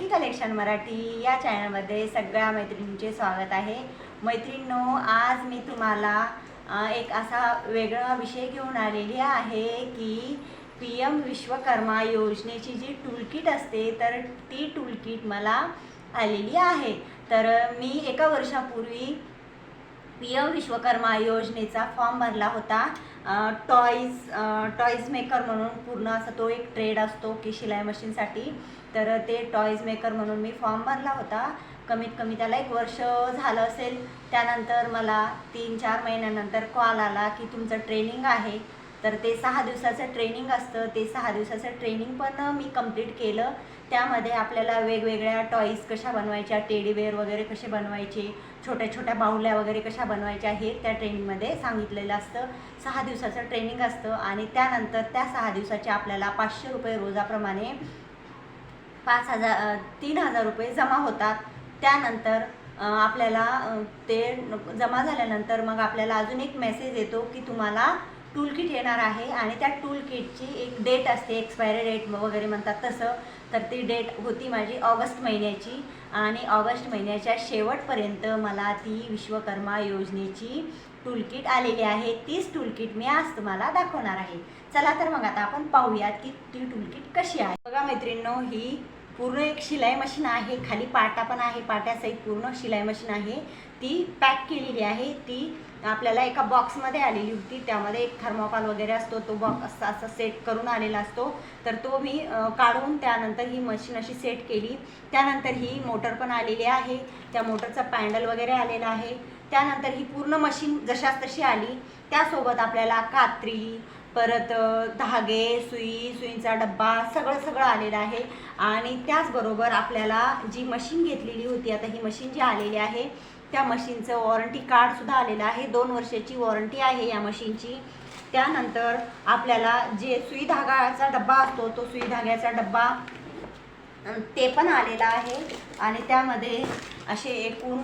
Lucky collection Marathi या चॅनलमध्ये सगळ्या मैत्रिणींचे स्वागत आहे. मैत्रिणींनो आज मी तुम्हाला एक असा वेगळा विषय घेऊन आलेली आहे की पी एम विश्वकर्मा योजनेची जी टूलकिट असते तर ती टूलकिट मला आलेली आहे. तर मी एका वर्षापूर्वी पी एम विश्वकर्मा योजनेचा फॉर्म भरला होता. टॉईज टॉईज मेकर म्हणून पूर्ण असा तो एक ट्रेड असतो की शिलाई मशीनसाठी तर ते टॉईज मेकर म्हणून मी फॉर्म भरला होता. कमीत कमी त्याला एक वर्ष झालं असेल. त्यानंतर मला तीन चार महिन्यानंतर कॉल आला की तुमचं ट्रेनिंग आहे. तर ते सहा दिवसाचं ट्रेनिंग असतं. ते सहा दिवसाचं ट्रेनिंग पण मी कंप्लीट केलं. त्यामध्ये आपल्याला वेगवेगळ्या टॉईज कशा बनवायच्या टेडीवेअर वगैरे कसे बनवायचे छोट्या छोट्या बाहुल्या वगैरे कशा बनवायच्या हे त्या ट्रेनिंगमध्ये सांगितलेलं असतं. सहा दिवसाचं ट्रेनिंग असतं आणि त्यानंतर त्या सहा दिवसाचे आपल्याला पाचशे रुपये रोजाप्रमाणे पाच हजार तीन हजार रुपये जमा होतात. त्यानंतर आपल्याला ते जमा झाल्यानंतर मग आपल्याला अजून एक मेसेज येतो की तुम्हाला टूल किट येणार आहे आणि त्या टूल किटची एक डेट असते एक्सपायरी डेट वगैरे म्हणतात तसं. तर ती डेट होती माझी ऑगस्ट महिन्याची आणि ऑगस्ट महिन्याच्या शेवटपर्यंत मला ती विश्वकर्मा योजनेची टूलकिट आलेली आहे. तीच टूलकिट मी आज तुम्हाला दाखवणार आहे. चला तर मग आता आपण पाहूयात की ती टूलकिट कशी आहे. बघा मैत्रिणींनो ही पूर्ण एक शिलाई मशीन आहे. खाली पाटा पण आहे. पाट्यासहित पूर्ण शिलाई मशीन आहे. ती पॅक केलेली आहे. ती आपल्याला एका बॉक्समध्ये आलेली होती. त्यामध्ये एक थर्मोकॉल वगैरे असतो. तो बॉक्स असा असा सेट करून आलेला असतो. तर तो मी काढून त्यानंतर ही मशीन अशी सेट केली. त्यानंतर ही मोटर पण आलेली आहे. त्या मोटरचा पॅन्डल वगैरे आलेला आहे. त्यानंतर ही पूर्ण मशीन जशाच तशी आली. त्यासोबत आपल्याला कात्री परत धागे सुई सुईंचा डब्बा सगळं सगळं आलेलं आहे. आणि त्याचबरोबर आपल्याला जी मशीन घेतलेली होती आता ही मशीन जी आलेली आहे त्या मशीनचं वॉरंटी कार्डसुद्धा आलेलं आहे. दोन वर्षाची वॉरंटी आहे या मशीनची. त्यानंतर आपल्याला जे सुई धागाचा डब्बा असतो तो सुई धाग्याचा डब्बा ते पण आलेला आहे. आणि त्यामध्ये असे एकूण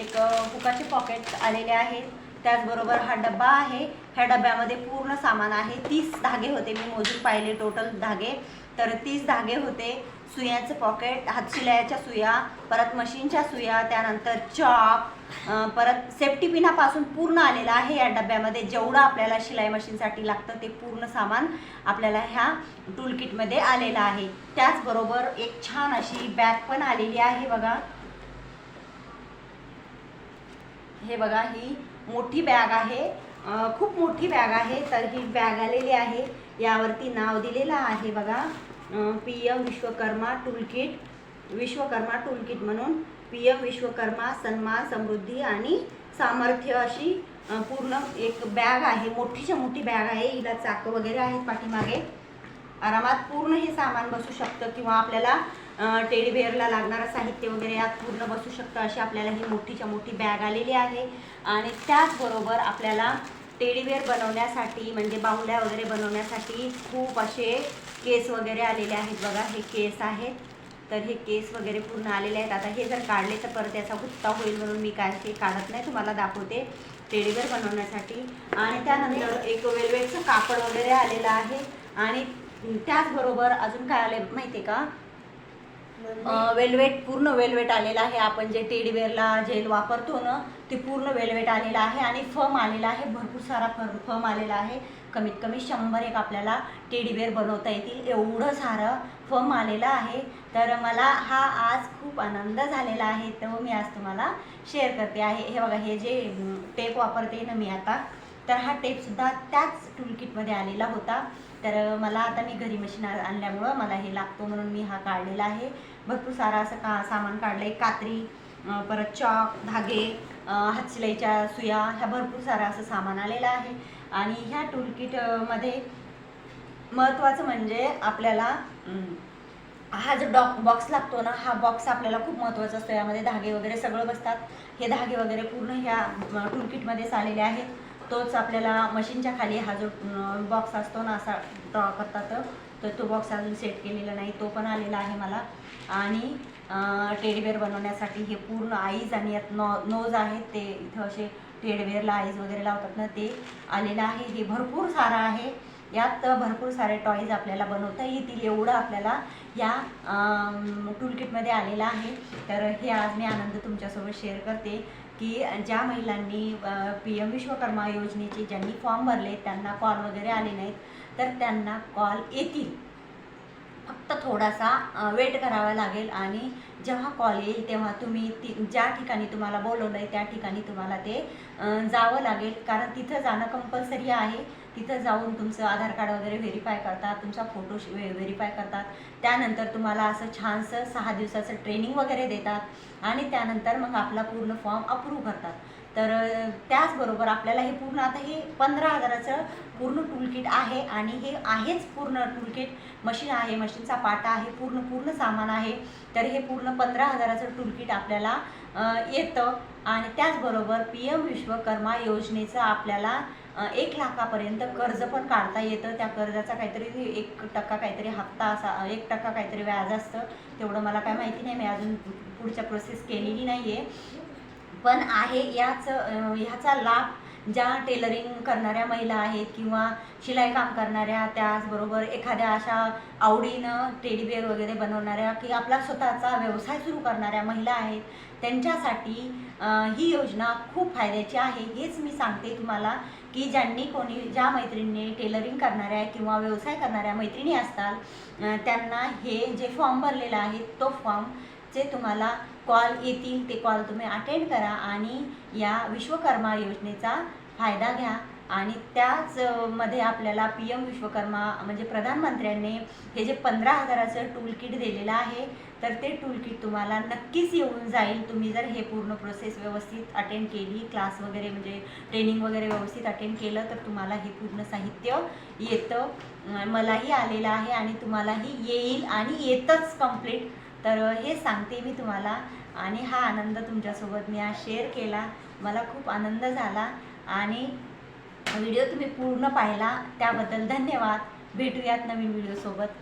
एक हुकाचे पॉकेट आलेले आहेत. त्याचबरोबर हा डब्बा आहे. ह्या डब्यामध्ये पूर्ण सामान आहे. तीस धागे होते. मी मोजून पाहिले टोटल धागे. तर तीस धागे होते. सुयांचं पॉकेट हातशिलायाच्या सुया परत मशीनच्या सुया त्यानंतर चॉक परत सेफ्टी पिनापासून पूर्ण आलेलं आहे या डब्यामध्ये. जेवढं आपल्याला शिलाई मशीनसाठी लागतं ते पूर्ण सामान आपल्याला ह्या टूल किटमध्ये आलेलं आहे. त्याचबरोबर एक छान अशी बॅग पण आलेली आहे बघा. हे बघा ही मोठी बॅग आहे. खूप मोठी बॅग आहे. तर ही बॅग आलेली आहे. यावरती नाव दिलेलं आहे बघा. P M Vishwakarma toolkit. Vishwakarma toolkit म्हणून पी एम विश्वकर्मा सन्मान समृद्धी आणि सामर्थ्य अशी पूर्ण एक बॅग आहे. मोठीच्या मोठी बॅग आहे. हिला चाकं वगैरे आहेत पाठीमागे. आरामात पूर्ण हे सामान बसू शकतं किंवा आपल्याला टेडी बेअरला लागणारं साहित्य वगैरे यात पूर्ण बसू शकतं अशी आपल्याला ही मोठीच्या मोठी बॅग आलेली आहे. आणि त्याचबरोबर आपल्याला टेडीवेअर बनवण्यासाठी म्हणजे बाहुल्या वगैरे बनवण्यासाठी खूप असे केस वगैरे आलेले आहेत बघा. हे केस आहेत तर हे केस वगैरे पूर्ण आलेले आहेत. आता हे जर काढले तर परत याचा गुत्ता होईल म्हणून मी काय ते काढत नाही. तुम्हाला दाखवते टेडीवेअर बनवण्यासाठी. आणि त्यानंतर एक वेलवेटचं कापड वगैरे आलेलं आहे. आणि त्याचबरोबर अजून काय आले माहिती आहे का? वेलवेट पूर्ण वेलवेट आलेला आहे. आपण जे टेडीवेअरला जेल वापरतो ना ते पूर्ण वेलवेट आलेलं आहे आणि फम आलेला आहे. भरपूर सारा फर फम आलेला आहे. कमीत कमी शंभर एक आपल्याला टेडीवेअर बनवता येतील. एवढं सारं फम आलेलं आहे. तर मला हा आज खूप आनंद झालेला आहे. तो मी आज तुम्हाला शेअर करते आहे. हे बघा हे जे टेप वापरते ना मी आता तर हा टेपसुद्धा त्याच टूलकिटमध्ये आलेला होता. तर मला आता मी घरी मशीन आणल्यामुळं मला हे लागतो म्हणून मी हा काढलेला आहे. भरपूर सारा असं का सामान काढलं आहे कात्री परत चॉक धागे हातशिलाईच्या सुया ह्या भरपूर सारा असं सामान आलेलं आहे. आणि ह्या टूलकिटमध्ये महत्त्वाचं म्हणजे आपल्याला हा जो डॉक बॉक्स लागतो ना हा बॉक्स आपल्याला खूप महत्त्वाचा असतो. यामध्ये धागे वगैरे सगळं बसतात. हे धागे वगैरे पूर्ण ह्या टूलकिटमध्येच आलेले आहेत. तोच आपल्याला मशीनच्या खाली हा जो बॉक्स असतो ना असा ड्रॉ करतात. तर तो बॉक्स अजून सेट केलेला नाही तो पण आलेला आहे मला. आणि टेडीवेअर बनवण्यासाठी हे पूर्ण आईज आणि यात नो नोज आहेत ते इथं असे टेडवेअरला आईज वगैरे लावतात ना ते आलेलं आहे. हे भरपूर सारं आहे. यात भरपूर सारे टॉईज आपल्याला बनवता येतील एवढं आपल्याला या टूलकिटमध्ये आलेलं आहे. तर हे आज मी आनंद तुमच्यासोबत शेअर करते की ज्या महिलांनी पी एम विश्वकर्मा योजनेचे ज्यांनी फॉर्म भरले त्यांना कॉल वगैरे आले नाहीत. तर त्यांना कॉल येतील. फक्त थोडासा वेट करावा लागेल आणि जेव्हा कॉल येईल तेव्हा तुम्ही ती ज्या ठिकाणी तुम्हाला बोलवलं आहे त्या ठिकाणी तुम्हाला ते जावं लागेल. कारण तिथं जाणं कंपल्सरी आहे. तिथं जाऊन तुमचं आधार कार्ड वगैरे व्हेरीफाय करतात तुमचा फोटो व्हेरीफाय करतात. त्यानंतर तुम्हाला असं छानसं सहा दिवसाचं ट्रेनिंग वगैरे देतात आणि त्यानंतर मग आपला पूर्ण फॉर्म अप्रूव्ह करतात. तर त्याचबरोबर आपल्याला हे पूर्ण आता हे पंधरा हजाराचं पूर्ण टूलकिट आहे आणि हे आहेच पूर्ण टूलकिट मशीन आहे मशीनचा पाटा आहे पूर्ण पूर्ण सामान आहे. तर हे पूर्ण पंधरा हजाराचं टूलकिट आपल्याला येतं. आणि त्याचबरोबर पी एम विश्वकर्मा योजनेचं आपल्याला एक लाखापर्यंत कर्ज पण काढता येतं. त्या कर्जाचा काहीतरी एक टक्का काहीतरी हप्ता असा एक टक्का काहीतरी व्याज असतं. तेवढं मला काय माहिती नाही. मी अजून पुढच्या प्रोसेस केलेली नाही आहे पण आहे याच ह्याचा लाभ ज्या टेलरिंग करणाऱ्या महिला आहेत किंवा शिलाई काम करणाऱ्या त्याचबरोबर एखाद्या अशा आवडीनं टेडीबेअर वगैरे बनवणाऱ्या की आपला स्वतःचा व्यवसाय सुरू करणाऱ्या महिला आहेत त्यांच्यासाठी ही योजना खूप फायद्याची आहे. हेच मी सांगते तुम्हाला की ज्यांनी कोणी ज्या मैत्रिणींनी टेलरिंग करणाऱ्या किंवा व्यवसाय करणाऱ्या मैत्रिणी असतात त्यांना हे जे फॉर्म भरलेला आहे तो फॉर्म जे तुम्हाला कॉल येतील ते कॉल तुम्ही अटेंड करा आणि या विश्वकर्मा योजनेचा फायदा घ्या. आणि त्याच मध्ये आपल्याला पी एम विश्वकर्मा म्हणजे प्रधानमंत्र्यांनी हे जे पंधरा हजाराचं टूल किट दिलेलं आहे तर ते टूल किट तुम्हाला नक्कीच येऊन जाईल. तुम्ही जर हे पूर्ण प्रोसेस व्यवस्थित अटेंड केली क्लास वगैरे म्हणजे ट्रेनिंग वगैरे व्यवस्थित अटेंड केलं तर तुम्हाला हे पूर्ण साहित्य येतं. मलाही आलेलं आहे आणि तुम्हालाही येईल आणि येतच कंप्लीट तर हे सांगते मी तुम्हाला आणि हा आनंद तुमच्यासोबत मी आज शेअर केला. मला खूप आनंद झाला आणि व्हिडिओ तुम्ही पूर्ण पाहिला. त्याबद्दल धन्यवाद. भेटूयात नवीन व्हिडिओसोबत